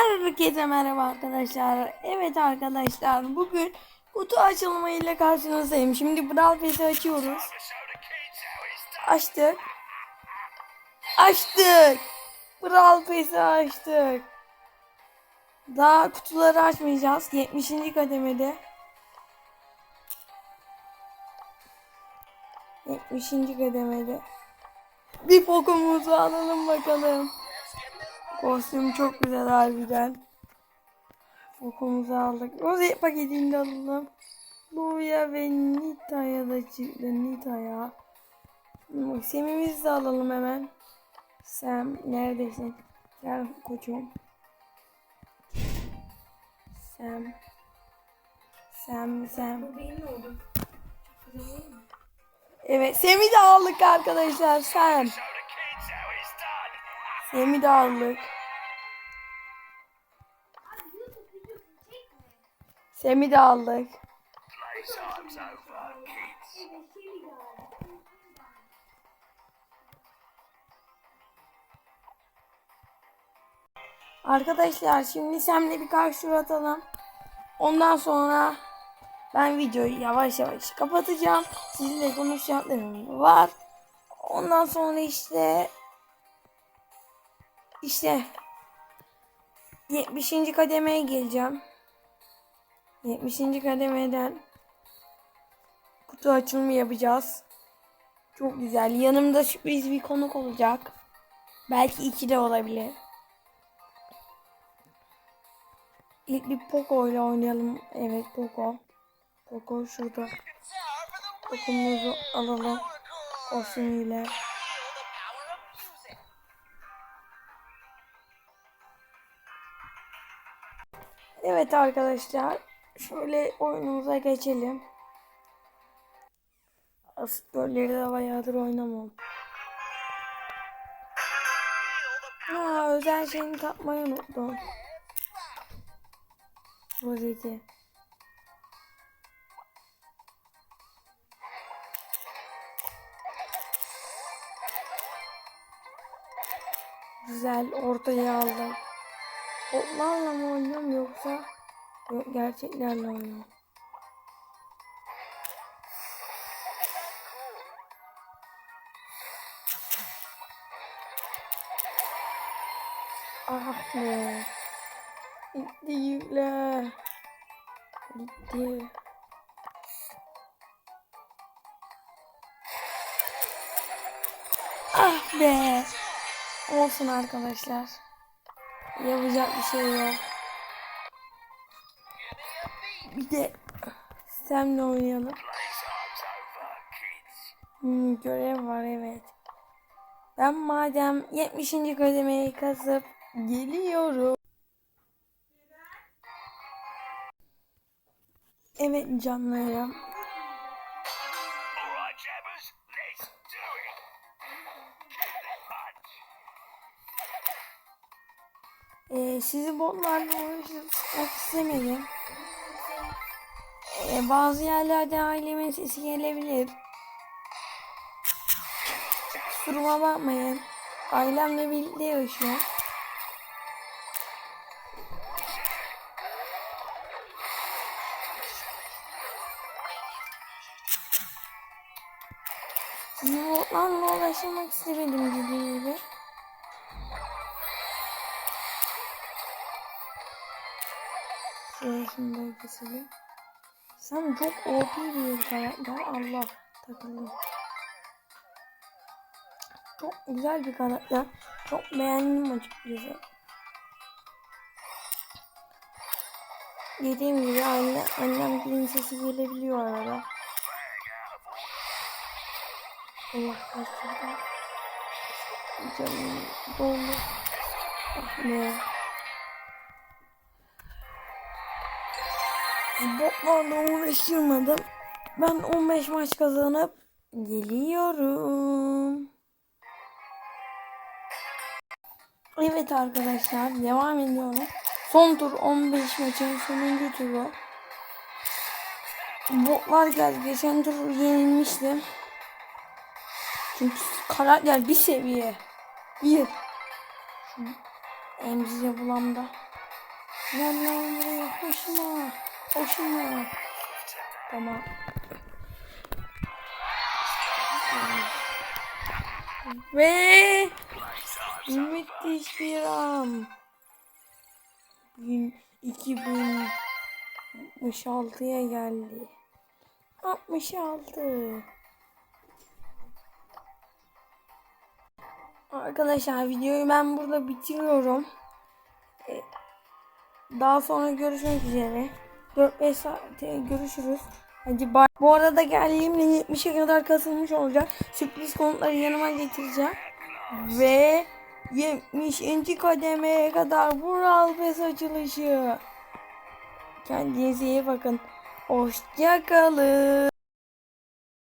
Herkese merhaba arkadaşlar. Evet arkadaşlar bugün kutu açılımı karşınızdayım. Şimdi Brawl Pass'i açıyoruz. Açtık. Açtık. Brawl Pass'i açtık. Daha kutuları açmayacağız. 70. kademede. 70. kademede. Bir pokumuzu alalım bakalım. Kostüm çok güzel harbiden. Okumuzu aldık. Rose paketini de alalım. Luya ve Nita'ya da çıktı. Nita'ya. Sem'imizi de alalım hemen. Sam neredesin? Gel koçum. Sam. Sam, Sam. Evet, Sam'i de aldık arkadaşlar. Sam. Sam'i de aldık. Sam'i de aldık. Arkadaşlar şimdi Sam'le birkaç tur atalım. Ondan sonra ben videoyu yavaş yavaş kapatacağım. Sizinle konuşacaklarım var. Ondan sonra işte işte 70. kademeye geleceğim. 70. kademeden kutu açılımı yapacağız. Çok güzel. Yanımda sürpriz bir konuk olacak. Belki iki de olabilir. İlk bir Poco ile oynayalım. Evet Poco. Poco şurada. Poco'muzu alalım. Kostümüyle. Evet arkadaşlar. Şöyle oyunumuza geçelim. Asitörleri de bayağıdır oynamam. Aa, özel şeyini takmayı unuttum. Rozeti. Güzel ortaya aldım. Botlarla mı oynuyorum yoksa yok, gerçeklerle oynuyorum. Ah be. Gitti yükle. Gitti. Ah be. Olsun arkadaşlar. Yapacak bir şey yok. Bir de Sam'le oynayalım. Hmm, görev var evet. Ben madem 70. kademeyi kazıp geliyorum. Evet canlarım. Ee, sizi botlarla uğraşmak istemedim. Ee, bazı yerlerde ailemin sesi gelebilir. Kusuruma bakmayın. Ailemle birlikte yaşıyorum. Sizi botlarla uğraşmak istemedim dediğim gibi. Da keselim. Sen çok OP bir karakter. Allah takıldı. Çok güzel bir karakter. Çok beğendim açıkçası. Dediğim gibi anne, annem dilin sesi gelebiliyor arada. Allah kaçırdı. Canım doldu. Ah ne. Botlarla uğraştırmadım. Ben 15 maç kazanıp geliyorum. Evet arkadaşlar devam ediyorum. Son tur 15 maçın sonuncu turu. Botlar geldi. Geçen tur yenilmiştim. Çünkü karakter bir seviye. Bir. Şu emziğe bulamda. Gel lan buraya. Koşma. Tamam. Ve müthiş bir an. Bugün 2066'ya geldi. 66. Arkadaşlar videoyu ben burada bitiriyorum. Ee, Daha sonra görüşmek üzere. 4-5 saate görüşürüz. Hadi bay. Bu arada geldiğimde 70'e kadar kasılmış olacak. Sürpriz konutları yanıma getireceğim. Ve 70. kademeye kadar Vural Pes açılışı. Kendinize iyi bakın. Hoşçakalın.